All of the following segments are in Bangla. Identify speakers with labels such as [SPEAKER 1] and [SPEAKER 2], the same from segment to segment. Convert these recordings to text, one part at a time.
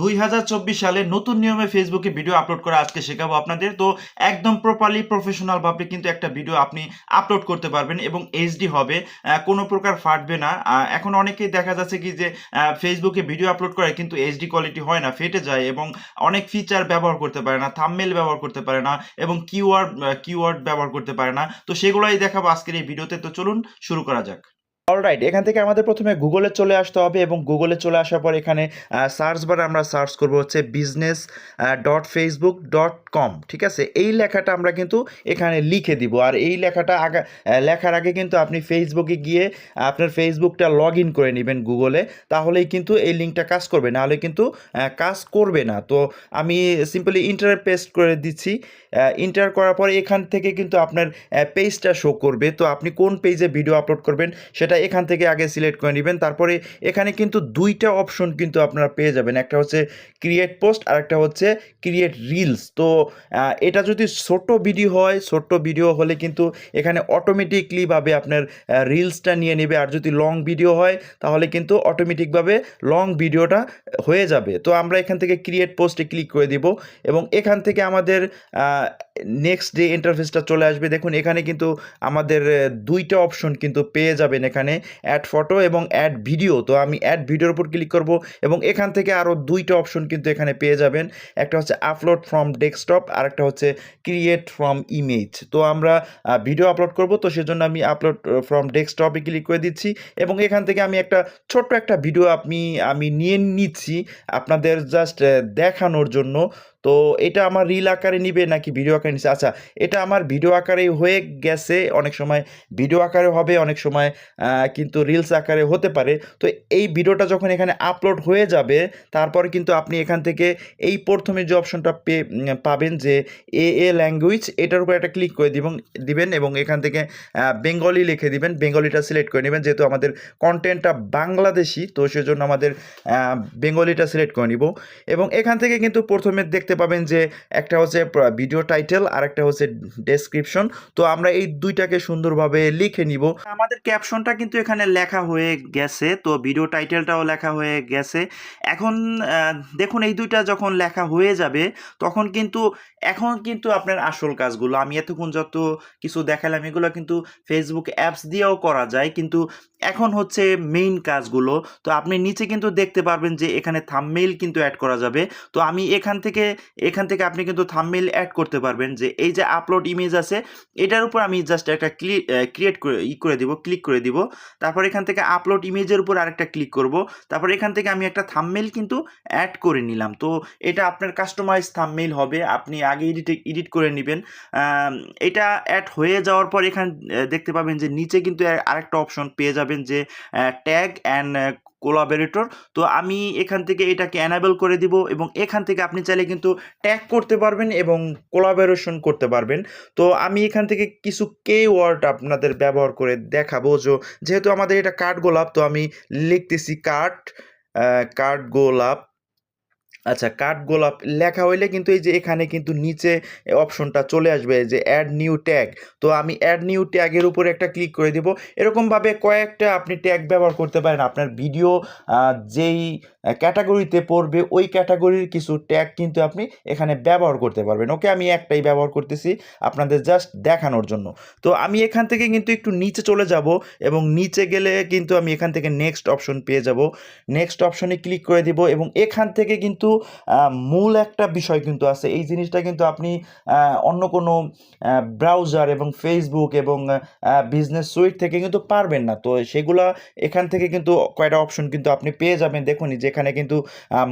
[SPEAKER 1] দুই হাজার চব্বিশ সালে নতুন নিয়মে ফেসবুকে ভিডিও আপলোড করা আজকে শেখাবো আপনাদের। তো একদম প্রপারলি প্রফেশনাল ভাবে কিন্তু একটা ভিডিও আপনি আপলোড করতে পারবেন এবং এইচডি হবে। কোনো প্রকার ফাটবে না। এখন অনেকেই দেখা যাচ্ছে কি যে ফেসবুকে ভিডিও আপলোড করে কিন্তু এইচডি কোয়ালিটি হয় না, ফেটে যায় এবং অনেক ফিচার ব্যবহার করতে পারে না থাম্বনেল ব্যবহার করতে পারে না এবং কিওয়ার্ড কিওয়ার্ড ব্যবহার করতে পারে না। তো সেগুলোই দেখাবো আজকের এই ভিডিওতে তো চলুন শুরু করা যাক। অলরাইট এখান থেকে আমাদের প্রথমে গুগলে চলে আসতে হবে এবং গুগলে চলে আসার পর এখানে সার্চ বারে আমরা সার্চ করব হচ্ছে business dot Facebook dot com ঠিক আছে? এই লেখাটা আমরা কিন্তু এখানে লিখে দিব। আর এই লেখাটা আগা লেখার আগে কিন্তু আপনি ফেসবুকে গিয়ে আপনার ফেসবুকটা লগ ইন করে নেবেন গুগলে তাহলেই কিন্তু এই লিঙ্কটা কাজ করবে। নাহলে কিন্তু কাজ করবে না। তো আমি সিম্পলি ইন্টার পেস্ট করে দিচ্ছি। ইন্টার করার পর এখান থেকে কিন্তু আপনার পেজটা শো করবে। তো আপনি কোন পেজে ভিডিও আপলোড করবেন, সেটা এখান থেকে আগে সিলেক্ট করে নেবেন। তারপরে এখানে কিন্তু দুইটা অপশন কিন্তু আপনারা পেয়ে যাবেন। একটা হচ্ছে ক্রিয়েট পোস্ট আর একটা হচ্ছে ক্রিয়েট রিলস তো এটা যদি ছোট ভিডিও হয় ছোট্ট ভিডিও হলে কিন্তু এখানে অটোমেটিকলিভাবে আপনার রিলসটা নিয়ে নেবে। আর যদি লং ভিডিও হয়, তাহলে কিন্তু অটোমেটিকভাবে লং ভিডিওটা হয়ে যাবে। তো আমরা এখান থেকে ক্রিয়েট পোস্টে ক্লিক করে দিব এবং এখান থেকে আমাদের নেক্সট ডে ইন্টারফেসটা চলে আসবে। দেখুন, এখানে কিন্তু আমাদের দুইটা অপশন কিন্তু পেয়ে যাবেন এখানে অ্যাড ফটো এবং অ্যাড ভিডিও তো আমি অ্যাড ভিডিওর উপর ক্লিক করব এবং এখান থেকে আরও দুইটা অপশন কিন্তু এখানে পেয়ে যাবেন। একটা হচ্ছে আপলোড ফ্রম ডেস্কটপ আর একটা হচ্ছে ক্রিয়েট ফ্রম ইমেজ তো আমরা ভিডিও আপলোড করব, তো সেজন্য আমি আপলোড ফ্রম ডেস্কটপে ক্লিক করে দিচ্ছি এবং এখান থেকে আমি একটা ছোট্ট একটা ভিডিও আপনি, আমি নিয়ে নিচ্ছি আপনাদের জাস্ট দেখানোর জন্য। তো এটা আমার রিল আকারে নিবে নাকি ভিডিও আকারে নিচ্ছে আচ্ছা এটা আমার ভিডিও আকারে হয়ে গেছে, অনেক সময় ভিডিও আকারে হবে, অনেক সময় কিন্তু রিলস আকারে হতে পারে। তো এই ভিডিওটা যখন এখানে আপলোড হয়ে যাবে, তারপরে কিন্তু আপনি এখান থেকে এই প্রথমে যে অপশনটা পে পাবেন যে এ এ ল্যাঙ্গুয়েজ এটার উপর একটা ক্লিক করে দিবেন দিবেন এবং এখান থেকে বেঙ্গলি লিখে দিবেন। বেঙ্গলিটা সিলেক্ট করে নেবেন, যেহেতু আমাদের কন্টেন্টটা বাংলাদেশি, তো সেজন্য আমাদের বেঙ্গলিটা সিলেক্ট করে নিব। এবং এখান থেকে কিন্তু প্রথমে দেখতে পাবেন যে একটা হচ্ছে ভিডিও টাইটেল আর একটা হচ্ছে ডেসক্রিপশন তো আমরা এই দুইটাকে সুন্দরভাবে লিখে নিব। আমাদের ক্যাপশনটা কিন্তু এখানে লেখা হয়ে গেছে, তো ভিডিও টাইটেলটাও লেখা হয়ে গেছে। এখন দেখুন এই দুইটা যখন লেখা হয়ে যাবে, তখন কিন্তু, এখন কিন্তু আপনার আসল কাজগুলো, আমি এতক্ষণ যত কিছু দেখালাম, এগুলো কিন্তু ফেসবুক অ্যাপস দিয়েও করা যায়, কিন্তু এখন হচ্ছে মেইন কাজগুলো। তো আপনি নিচে কিন্তু দেখতে পারবেন যে এখানে থাম্বনেইল কিন্তু অ্যাড করা যাবে। তো আমি এখান থেকে এখান থেকে আপনি কিন্তু থামমেল অ্যাড করতে পারবেন যে এই যে আপলোড ইমেজ আছে, এটার উপর আমি জাস্ট একটা ক্রিয়েট করে, ই করে দিব ক্লিক করে দিব। তারপর এখান থেকে আপলোড ইমেজের উপর আরেকটা ক্লিক করব। তারপর এখান থেকে আমি একটা থামমেল কিন্তু অ্যাড করে নিলাম। তো এটা আপনার কাস্টমাইজ থাম্বনেইল হবে, আপনি আগে এডিট এডিট করে নেবেন। এটা অ্যাড হয়ে যাওয়ার পর এখানে দেখতে পাবেন যে নিচে কিন্তু আরেকটা অপশন পেয়ে যাবেন যে ট্যাগ অ্যান্ড কোলাবরেটর তো আমি এখান থেকে এটাকে অ্যানাবেল করে দিব এবং এখান থেকে আপনি চাইলে কিন্তু ট্যাগ করতে পারবেন এবং কোলাবোরেশন করতে পারবেন। তো আমি এখান থেকে কিছু কে ওয়ার্ড আপনাদের ব্যবহার করে দেখাবো যেহেতু আমাদের এটা কাঠ গোলাপ, তো আমি লিখতেছি কাঠ কাঠ গোলাপ। আচ্ছা কাঠ গোলাপ লেখা হইলে কিন্তু এই যে এখানে কিন্তু নিচে অপশনটা চলে আসবে যে অ্যাড নিউ ট্যাগ তো আমি অ্যাড নিউ ট্যাগের উপরে একটা ক্লিক করে দিব। এরকমভাবে কয়েকটা আপনি ট্যাগ ব্যবহার করতে পারেন। আপনার ভিডিও যেই ক্যাটাগরিতে পড়বে, ওই ক্যাটাগরির কিছু ট্যাগ কিন্তু আপনি এখানে ব্যবহার করতে পারবেন। ওকে, আমি একটাই ব্যবহার করতেছি আপনাদের জাস্ট দেখানোর জন্য। তো আমি এখান থেকে কিন্তু একটু নিচে চলে যাব এবং নিচে গেলে কিন্তু আমি এখান থেকে নেক্সট অপশন পেয়ে যাব। নেক্সট অপশনে ক্লিক করে দিব এবং এখান থেকে কিন্তু মূল একটা বিষয় কিন্তু আছে। এই জিনিসটা কিন্তু আপনি অন্য কোনো ব্রাউজার এবং ফেসবুক এবং বিজনেস সুইট থেকে কিন্তু পারবেন না। তো সেগুলা এখান থেকে কিন্তু কয়টা অপশন কিন্তু আপনি পেয়ে যাবেন। দেখুন যেখানে কিন্তু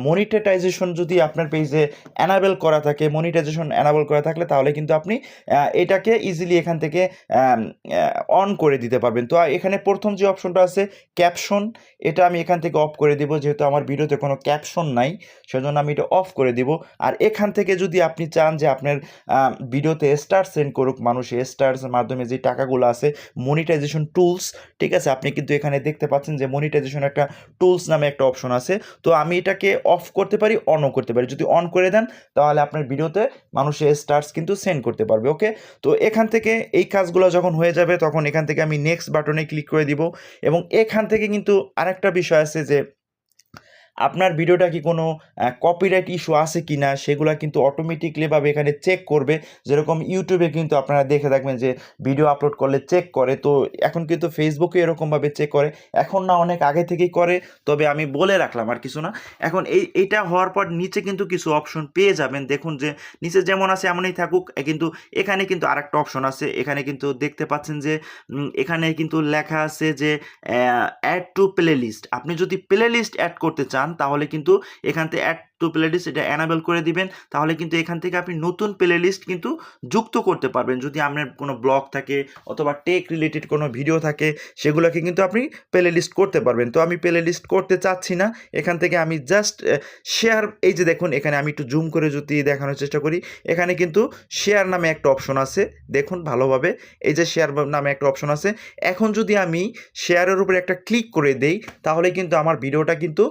[SPEAKER 1] মনিটাইজেশন যদি আপনার পেজে অ্যানাবেল করা থাকে মনিটাইজেশন অ্যানাবেল করা থাকলে তাহলে কিন্তু আপনি এটাকে ইজিলি এখান থেকে অন করে দিতে পারবেন। তো এখানে প্রথম যে অপশনটা আছে ক্যাপশন এটা আমি এখান থেকে অফ করে দিব। যেহেতু আমার ভিডিওতে কোনো ক্যাপশন নাই, সেজন্য আমি এটা অফ করে দিব। আর এখান থেকে যদি আপনি চান যে আপনার ভিডিওতে স্টার সেন্ড করুক মানুষ স্টার্সের মাধ্যমে যে টাকাগুলো আছে মনিটাইজেশন টুলস ঠিক আছে? আপনি কিন্তু এখানে দেখতে পাচ্ছেন যে মনিটাইজেশন একটা টুলস নামে একটা অপশন আছে। তো আমি এটাকে অফ করতে পারি অনও করতে পারি। যদি অন করে দেন, তাহলে আপনার ভিডিওতে মানুষের স্টার্স কিন্তু সেন্ড করতে পারবে ওকে তো এখান থেকে এই কাজগুলো যখন হয়ে যাবে, তখন এখান থেকে আমি নেক্সট বাটনে ক্লিক করে দিব। এবং এখান থেকে কিন্তু আরেকটা বিষয় আছে যে আপনার ভিডিওটা কি কোনো কপিরাইট ইস্যু আছে কি না, সেগুলো কিন্তু অটোমেটিকলিভাবে এখানে চেক করবে। যেরকম ইউটিউবে কিন্তু আপনারা দেখে থাকবেন যে ভিডিও আপলোড করলে চেক করে। তো এখন কিন্তু ফেসবুকে এরকমভাবে চেক করে। এখন না, অনেক আগে থেকেই করে, তবে আমি বলে রাখলাম আর কিছু না। এখন এই, এইটা হওয়ার পর নিচে কিন্তু কিছু অপশন পেয়ে যাবেন। দেখুন যে নিচে যেমন আছে এমনই থাকুক কিন্তু, এখানে কিন্তু আরেকটা অপশন আছে। এখানে কিন্তু দেখতে পাচ্ছেন যে এখানে কিন্তু লেখা আছে যে অ্যাড টু প্লে লিস্ট আপনি যদি প্লে লিস্ট অ্যাড করতে চান তাহলে কিন্তু এখান থেকে অ্যাড টু প্লে লিস্ট এটা অ্যানাবেল করে দিবেন। তাহলে কিন্তু এখান থেকে আপনি নতুন প্লে লিস্ট কিন্তু যুক্ত করতে পারবেন। যদি আপনার কোনো ব্লগ থাকে অথবা টেক রিলেটেড কোনো ভিডিও থাকে, সেগুলোকে কিন্তু আপনি প্লে লিস্ট করতে পারবেন। তো আমি প্লে লিস্ট করতে চাচ্ছি না। এখান থেকে আমি জাস্ট শেয়ার এই যে দেখুন, এখানে আমি একটু জুম করে যদি দেখানোর চেষ্টা করি, এখানে কিন্তু শেয়ার নামে একটা অপশন আছে। দেখুন ভালোভাবে, এই যে শেয়ার নামে একটা অপশন আছে। এখন যদি আমি শেয়ারের উপরে একটা ক্লিক করে দেই, তাহলে কিন্তু আমার ভিডিওটা কিন্তু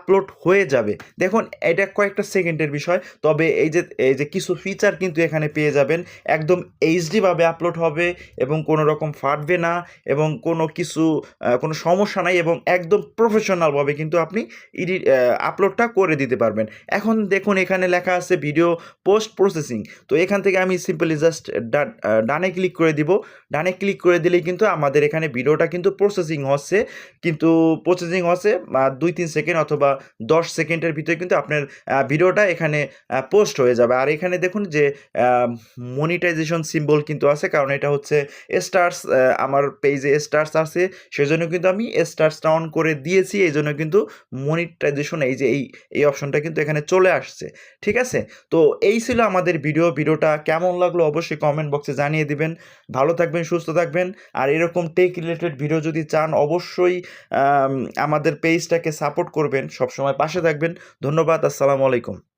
[SPEAKER 1] আপলোড হয়ে যাবে। দেখুন, এটা কয়েকটা সেকেন্ডের বিষয়। তবে এই যে এই যে কিছু ফিচার কিন্তু এখানে পেয়ে যাবেন। একদম এইচডিভাবে আপলোড হবে এবং কোনো রকম ফাটবে না এবং কোনো কিছু কোনো সমস্যা নাই এবং একদম প্রফেশনালভাবে কিন্তু আপনি ইডিট আপলোডটা করে দিতে পারবেন। এখন দেখুন, এখানে লেখা আছে ভিডিও পোস্ট প্রসেসিং তো এখান থেকে আমি সিম্পলি জাস্ট ডানে ক্লিক করে দিব। ডানে ক্লিক করে দিলেই কিন্তু আমাদের এখানে ভিডিওটা কিন্তু প্রসেসিং হচ্ছে। কিন্তু প্রসেসিং হচ্ছে দুই, তিন সেকেন্ড অথবা দশ সেকেন্ডের ভিতরে কিন্তু আপনার ভিডিওটা এখানে পোস্ট হয়ে যাবে। আর এখানে দেখুন যে মনিটাইজেশন সিম্বল কিন্তু আছে, কারণ এটা হচ্ছে স্টার্স আমার পেজে স্টার্স আছে। সেজন্য কিন্তু আমি স্টার্সটা অন করে দিয়েছি এই জন্য কিন্তু মনিটাইজেশন এই যে, এই এই অপশনটা কিন্তু এখানে চলে আসছে। ঠিক আছে? তো এই ছিল আমাদের ভিডিও ভিডিওটা কেমন লাগল অবশ্যই কমেন্ট বক্সে জানিয়ে দিবেন। ভালো থাকবেন, সুস্থ থাকবেন। আর এরকম টেক রিলেটেড ভিডিও যদি চান, অবশ্যই আমাদের পেজটাকে সাপোর্ট করবেন। সবসময় পাশে থাকবেন। ধন্যবাদ আসসালামু আলাইকুম।